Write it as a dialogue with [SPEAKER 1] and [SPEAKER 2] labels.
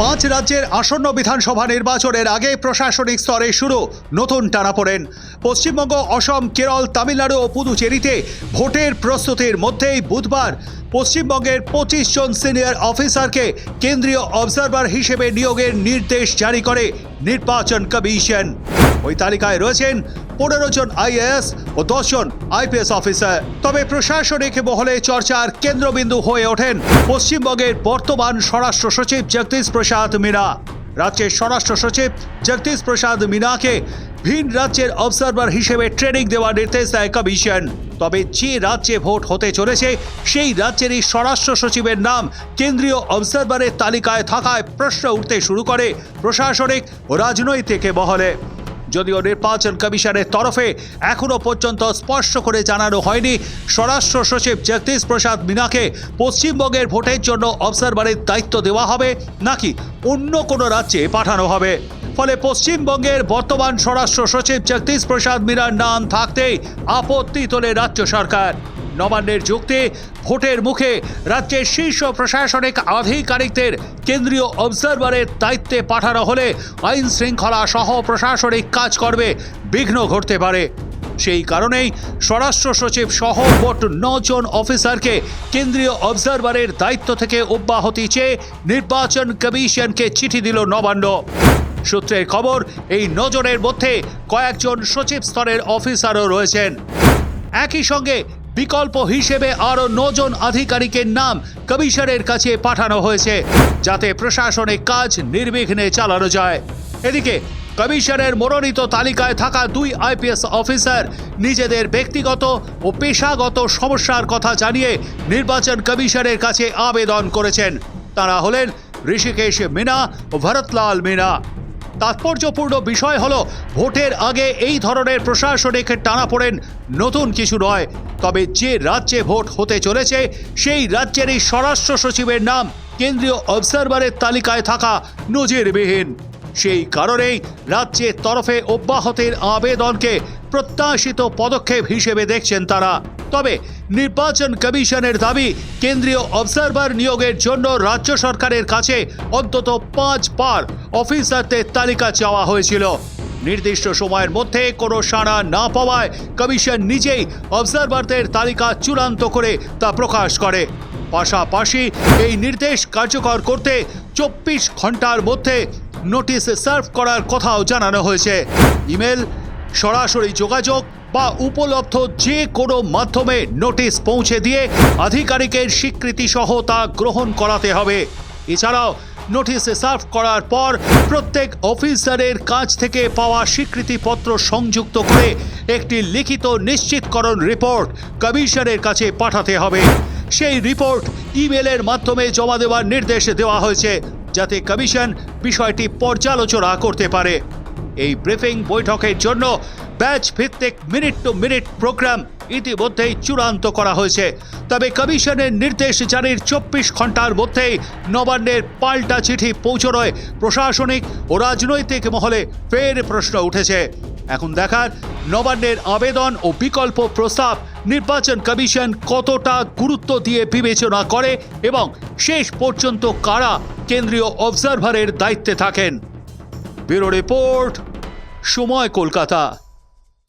[SPEAKER 1] পাঁচ রাজ্যের আসন্ন বিধানসভা নির্বাচনের আগে প্রশাসনিক স্তরে শুরু, নতুন টানাপোড়েন পশ্চিমবঙ্গ, অসম, কেরল, তামিলনাড়ু ও পুদুচেরিতে ভোটের প্রস্তুতির মধ্যেই বুধবার পশ্চিমবঙ্গের পঁচিশ জন সিনিয়র অফিসারকে কেন্দ্রীয় অবজারভার হিসেবে নিয়োগের নির্দেশ জারি করে নির্বাচন কমিশন। ওই তালিকায় রয়েছেন পনেরো জন আইএএস ও দশ জন আইপিএস অফিসার। তবে প্রশাসনিক মহলে চর্চার কেন্দ্রবিন্দু হয়ে ওঠেন পশ্চিমবঙ্গের বর্তমান স্বরাষ্ট্র সচিব জগদীশ প্রসাদ মীনা। রাজ্যের স্বরাষ্ট্র সচিব জগদীশ প্রসাদ মীনাকে ভিন রাজ্যের অবজারভার হিসেবে ট্রেনিং দেওয়ার নির্দেশ দেয় কমিশন। তবে যে রাজ্যে ভোট হতে চলেছে, সেই রাজ্যেরই স্বরাষ্ট্র সচিবের নাম কেন্দ্রীয় অবজারভারের তালিকায় থাকায় প্রশ্ন উঠতে শুরু করে প্রশাসনিক ও রাজনৈতিক মহলে। যদিও নির্বাচন কমিশনের তরফে এখনও পর্যন্ত স্পষ্ট করে জানানো হয়নি। স্বরাষ্ট্র সচিব জগদীশ প্রসাদ মিনাকে পশ্চিমবঙ্গের ভোটের জন্য অবজারভারের দায়িত্ব দেওয়া হবে নাকি অন্য কোনো রাজ্যে পাঠানো হবে? ফলে পশ্চিমবঙ্গের বর্তমান স্বরাষ্ট্র সচিব জগদীশ প্রসাদ মিনার নাম থাকতেই আপত্তি তোলে রাজ্য সরকার। নবান্নের যুক্তি, ভোটের মুখে রাজ্যের শীর্ষ প্রশাসনিক আধিকারিকদের কেন্দ্রীয় অবজারভারের দায়িত্বে পাঠানো হলে আইন শৃঙ্খলা সহ প্রশাসনিক কাজকর্মে বিঘ্ন ঘটতে পারে। সেই কারণেই স্বরাষ্ট্র সচিব সহ মোট নজন অফিসারকে কেন্দ্রীয় অবজারভারের দায়িত্ব থেকে অব্যাহতি চেয়ে নির্বাচন কমিশনকে চিঠি দিল নবান্ন। সূত্রের খবর, এই নজরের মধ্যে কয়েকজন সচিব স্তরের অফিসারও রয়েছেন। একই সঙ্গে বিকল্প হিসেবে আরও নজন আধিকারিকের নাম কমিশনের কাছে পাঠানো হয়েছে, যাতে প্রশাসনিক কাজ নির্বিঘ্নে চালানো যায়। এদিকে, কমিশনের মনোনীত তালিকায় থাকা দুই আইপিএস অফিসার নিজেদের ব্যক্তিগত ও পেশাগত সমস্যার কথা জানিয়ে নির্বাচন কমিশনের কাছে আবেদন করেছেন। তারা হলেন ঋষিকেশ মিনা ও ভরতলাল মিনা। তাৎপর্যপূর্ণ বিষয় হল, ভোটের আগে এই ধরনের প্রশাসনিক টানাপোড়েন নতুন কিছু নয় তবে যে রাজ্যে ভোট হতে চলেছে, সেই রাজ্যেরই স্বরাষ্ট্র সচিবের নাম কেন্দ্রীয় অবজারভারের তালিকায় থাকা নজিরবিহীন। সেই কারণেই রাজ্যের তরফে অব্যাহতির আবেদনকে প্রত্যাশিত পদক্ষেপ হিসেবে দেখছেন তারা। তবে নির্বাচন কমিশনের দাবি, কেন্দ্রীয় অবজারভার নিয়োগের জন্য রাজ্য সরকারের কাছে অন্তত পাঁচবার অফিসারদের তালিকা চাওয়া হয়েছিল। নির্দিষ্ট সময়ের মধ্যে কোনো সাড়া না পাওয়ায় কমিশন নিজেই অবজারভারদের তালিকা চূড়ান্ত করে তা প্রকাশ করে। পাশাপাশি এই নির্দেশ কার্যকর করতে চব্বিশ ঘণ্টার মধ্যে নোটিশ সার্ভ করার কথাও জানানো হয়েছে। ইমেল, সরাসরি যোগাযোগ বা উপলব্ধ যে কোনো মাধ্যমে নোটিশ পৌঁছে দিয়ে আধিকারিকের স্বীকৃতি সহ তা গ্রহণ করাতে হবে। এছাড়াও নোটিশ সার্ভ করার পর প্রত্যেক অফিসারের কাছ থেকে পাওয়া স্বীকৃতিপত্র সংযুক্ত করে একটি লিখিত নিশ্চিতকরণ রিপোর্ট কমিশনের কাছে পাঠাতে হবে। সেই রিপোর্ট ইমেলের মাধ্যমে জমা দেওয়ার নির্দেশ দেওয়া হয়েছে যাতে কমিশন বিষয়টি পর্যালোচনা করতে পারে। এই ব্রিফিং বৈঠকের জন্য ব্যাচ ভিত্তিক মিনিট টু মিনিট প্রোগ্রাম ইতিমধ্যেই চূড়ান্ত করা হয়েছে। তবে কমিশনের নির্দেশ জারির চব্বিশ ঘণ্টার মধ্যেই নবান্নের পাল্টা চিঠি পৌঁছনোয় প্রশাসনিক ও রাজনৈতিক মহলে ফের প্রশ্ন উঠেছে। এখন দেখার নবান্নের আবেদন ও বিকল্প প্রস্তাব নির্বাচন কমিশন কতটা গুরুত্ব দিয়ে বিবেচনা করে এবং শেষ পর্যন্ত কারা কেন্দ্রীয় অবজারভারের দায়িত্বে থাকেন? ব্যুরো রিপোর্ট, সময় কলকাতা।